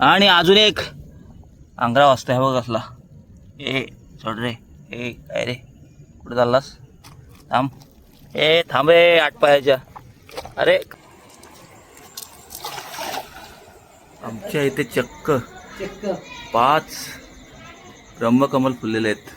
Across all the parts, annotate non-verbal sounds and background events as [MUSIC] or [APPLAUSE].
आणि अजून एक. अंगरा वाजता बघ कसला. ए सोड रे. ए काय रे? कुठं चाललास? थांब. ए थांब रे आठ पायाच्या. अरे. आमच्या इथे चक्क. पाच ब्रह्मकमल फुललेले आहेत.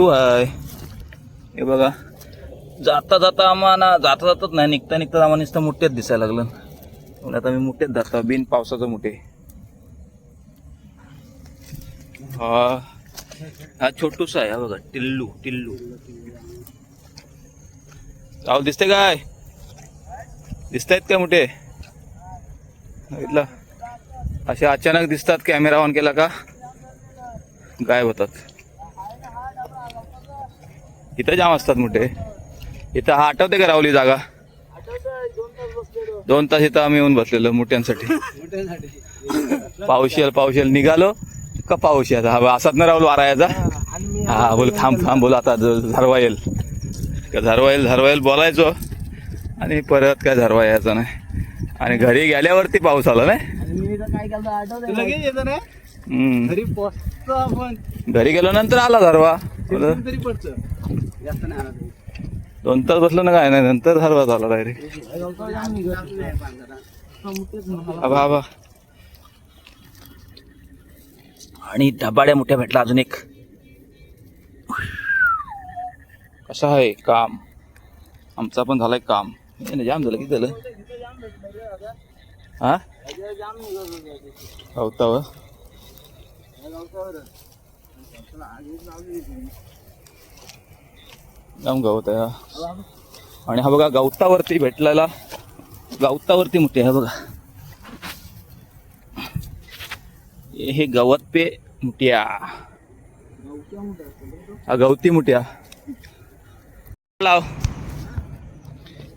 मोठू आहे. हे बघा. जाता जाता आम्हाला जाता जाताच नाही निघता निघता आम्हाला नुसतं मोठ्यात दिसायला लागलं. म्हणून आता मी मोठ्यात जातो बिन पावसाचं मोठे. हा. हा छोटूसा आहे हा बघा टिल्लू टिल्लू. राहुल दिसते काय? दिसतायत काय मोठे? बघितलं? असे अचानक दिसतात कॅमेरा ऑन केला का? गायब होतात. इथं जाम असतात मोठे. इथं हा आठवते का राहुली जागा? दोन तास इथं आम्ही येऊन बसलेलो मोठ्यांसाठी. पावशेल पावशेल निघालो. का पाऊस याचा हा असाच ना राहुल वारा याचा हा बोल थांब थांब बोल आता झरवा येईल का झरवा येईल झरवा येईल बोलायचो. आणि परत काय झरवा यायचा नाही. आणि घरी गेल्यावरती पाऊस आला नाही. घरी पोचतो आपण घरी गेलो नंतर आला झरवा जास्त नाही. दोन तास बसलो ना काय नाही नंतर झरवा झाला डायरेक्ट आबा आबा. आणि धबाड्या मोठ्या भेटला अजून एक. कसं आहे काम? आमचा पण झालाय काम. हे ना, जाम झालं किती झालं? हा? गवतावर जाम गवत आहे आणि हा बघा गवतावरती भेटलेला गवतावरती मोठी आहे बघा. हे गवत पे मुठ्या. हा गवती मुठ्या. लाव.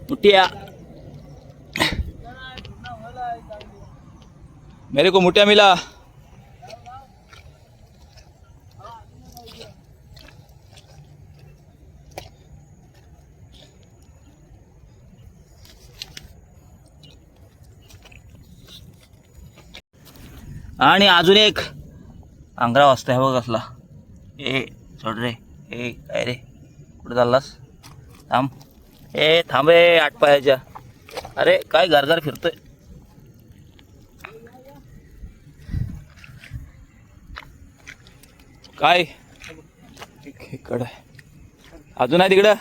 मुठ्या. मेरे को मुठ्या मिला. आणि अजून एक. अंगरा वाजता बघ असला ए सोड रे. ए काय रे? कुठं चाललास? थांब. ए थांब रे आठ पायाच्या. अरे काय घरघर फिरतोय. काय? इकडं. अजून आहे तिकडं?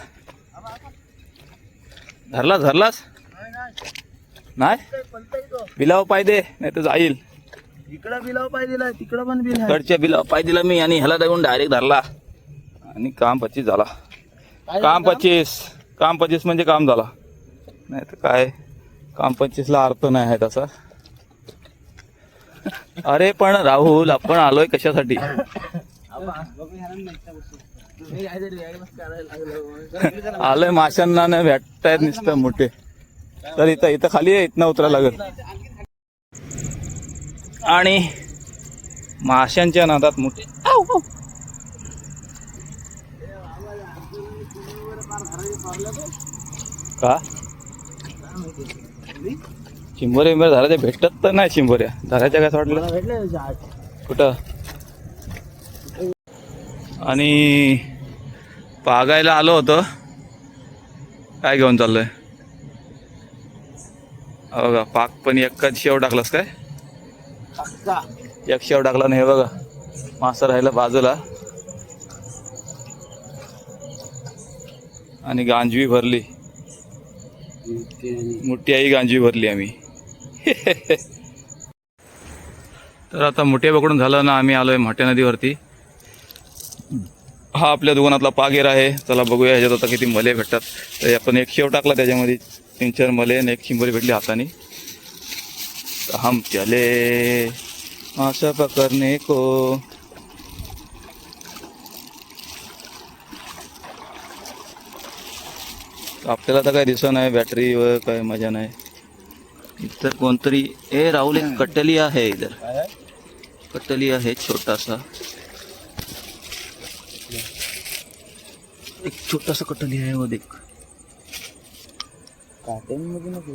धरलास धरलास? नाही? बिलाव पाहिजे नाही तर जाईल. इकडं बिलाव पाहिजे दिलाय तिकडं पण बिल आहे कडच्या बिलाव पाय दिला मी आणि ह्याला देऊन डायरेक्ट धरला. आणि काम पच्चीस झाला. काम पच्चीस. काम पच्चीस म्हणजे काम झाला. नाही तर काय? काम पच्चीसला अर्थ नाही आहे तसा अरे पण राहुल आपण आलोय कशासाठी? आलोय माशांना नाही भेटतायत नुसतं मोठे. तर इथं इथं खाली आहे इथनं उतरायला लागत आणि माशांच्या नादात मोठे. का? शिंबोरे बिंबोरे धराच्या भेटत तर नाही शिंबोऱ्या धराच्या काय वाटलं? कुठं? आणि पागायला आलो होतो. काय घेऊन चाललोय? हो बघा पाक पण एकच शेव टाकलास काय? एक शेव टाकला नाही बघा. मासा राहिला बाजूला. आणि गांजवी भरली. मोठी आई गांजवी भरली आम्ही. तर आता मोठे पकडून झालं ना आम्ही आलोय मोठ्या नदीवरती. हा आपल्या दुकानातला पागेर आहे. चला बघूया ह्याच्यात आता किती मले भेटतात. तर आपण एक शेव टाकला त्याच्यामध्ये. तीन चार मले आणि एक शिंबोरी भेटली हाताने. तर हम चले मासा पकडणे को। आपल्याला तर काय दिसत नाही बॅटरी व काय मज़ा नाही। इतर कोणतरी ए, राहुल, एक कट्टली आहे इधर। कटली आहे छोटासा एक छोटा छोटासा कटली आहे मध्ये एक. काट्यांमध्ये नको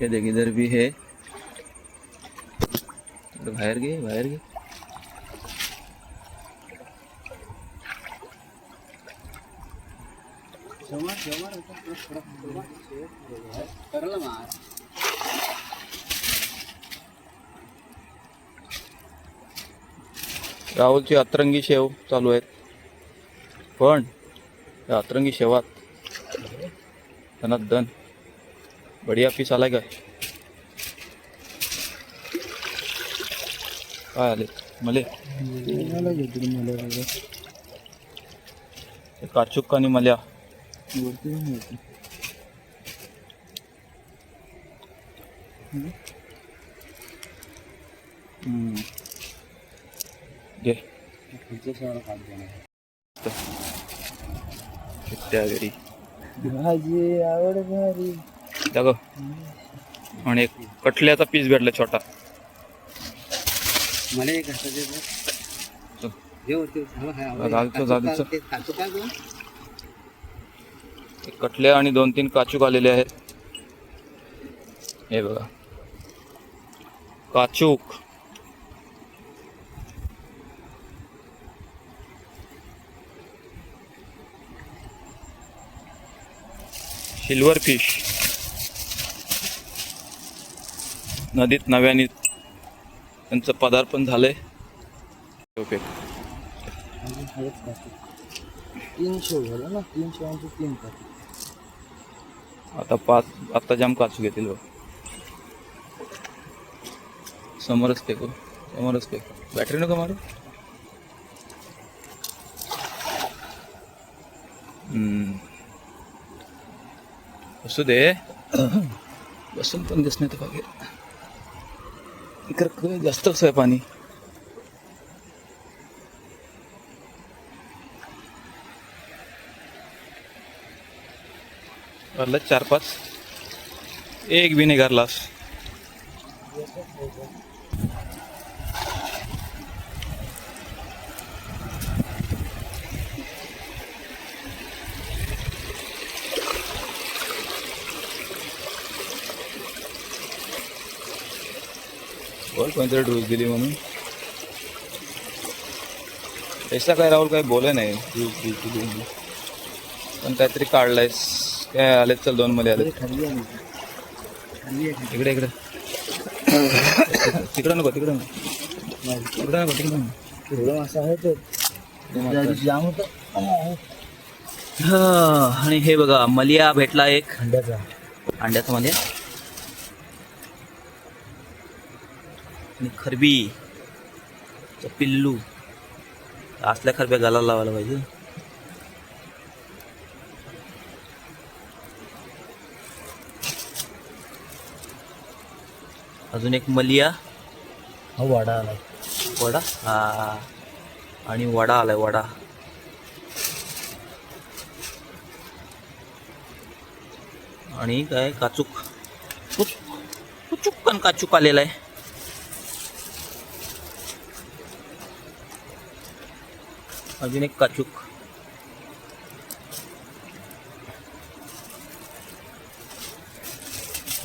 ये देख इधर भी है। इधर बाहेर घे बाहेर घे राहुलची अतरंगी शेव चालू आहेत. पण या अतरंगी शेवात धनात धन. बढिया पीस आलाय का काय? आले मले मला। मला ते काचुक आणि मल्या। घे घरी भाजी आवड भारी। जागो आणि एक कटल्याचा पीस भेटला छोटा. मला गं? एक कटल्या आणि दोन तीन काचूक आलेले आहेत. हे बघा. काचूक सिल्वर फिश नदीत नव्याने त्यांचं पदार्पण झालंय. ओके. हळद काचू. तीन शेव झालं ना? तीन शेवांचे तीन काचू आता पाच आता जाम काचू घेतील बघ. समोरच टेको समोरच टेको बॅटरी नको मारू. हम्म. बसू दे. [COUGHS] बसून पण दिस नाही इकडं बाकी इकडं जास्तच आहे पाणी भरलं चार पाच. एक बी नाही कोणतरी डोस दिली म्हणून. पैसा काय राहुल काय बोले नाही. पण काहीतरी काढलायस काय आले चल दोन मध्ये आले इकडे इकडे. तिकडे नको तिकडे नको. तिकडे नको तिकडे नको. असं आहे तर जाम होतं. हा, आणि हे बघा मलिया भेटला एक. अंड्याचा. अंड्याचा मलिया. आणि खरबी पिल्लू. असल्या खरब्या गालाला लावायला पाहिजे. अजून एक मलिया. हा वाडा आला वडा? हा. आणि वडा आलाय वडा. आणि काय? काचूक. कुच- कुचुक्कन काचूक आलेला आहे. अजून एक काचूक.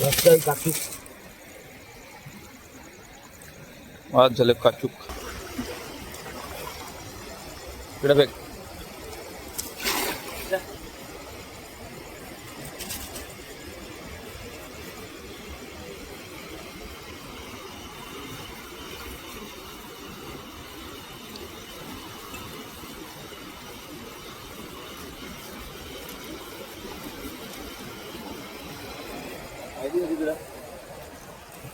मस्त आहे काचू आज झाले काचूक. इकडे बघ.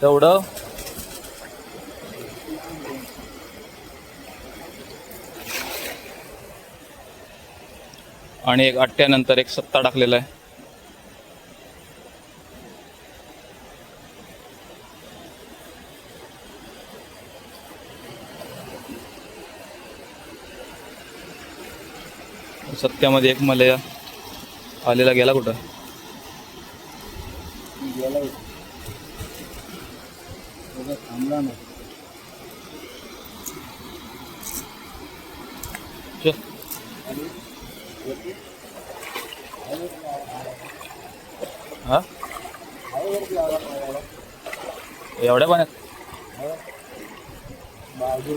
तेवढं? आणि एक अठ्ठ्यानंतर एक सत्ता टाकलेला आहे. सत्यामध्ये एक मलया आलेला गेला कुठं? थांबला नाही हा? एवढ्या पाण्यात? बाजू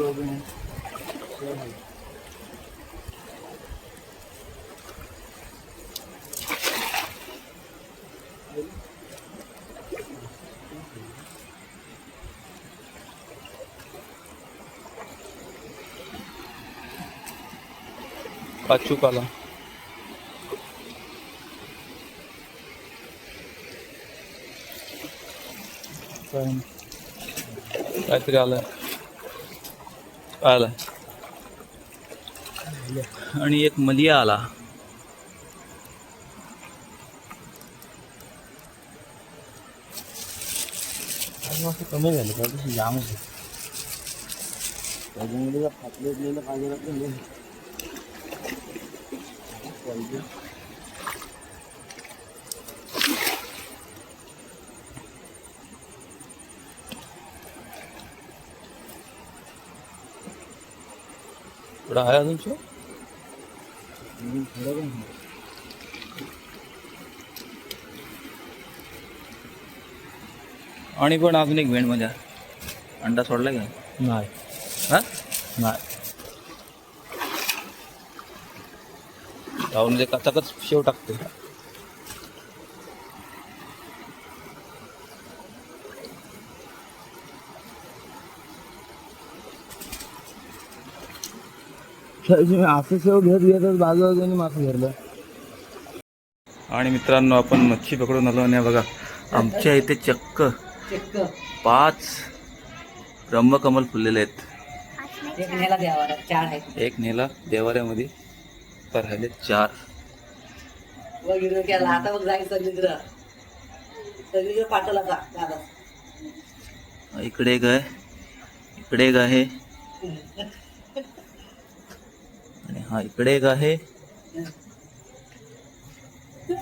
आला काय नाही. काहीतरी आलाय काय आलाय आणि एक मलिया आला कमी झालं त्या जाम होतं. त्याच्यामुळे फाटले पाहिजे पाहिजे थोडा आहे अजून शो? थोडं पण. आणि पण अजून एक भेंडमध्ये अंडा सोडला का नाही. हा? नाही. राहून म्हणजे कचाकच शेव टाकते असं शेव घेत घेतच बाजू बाजूने मासे धरलं. आणि मित्रांनो आपण मच्छी पकडून आलो आणि बघा आमच्या इथे चक्क पाच ब्रह्मकमल फुललेले आहेत. एक नेला द्यावा चार आहेत. एक नेला देवाऱ्यामध्ये. तर राहिले चार. इकडे केला. आता बघ जाईल सगळीकडं सगळीकडे पाठवला का दादा. इकडे एक आहे. इकडे एक आहे. आणि हा इकडे एक आहे.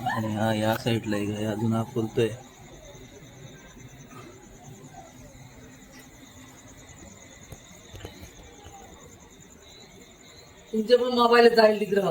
आणि हा या साईडला एक आहे. अजून हा फुलतोय तुमचे पण मोबाईल जाईल तिकडं.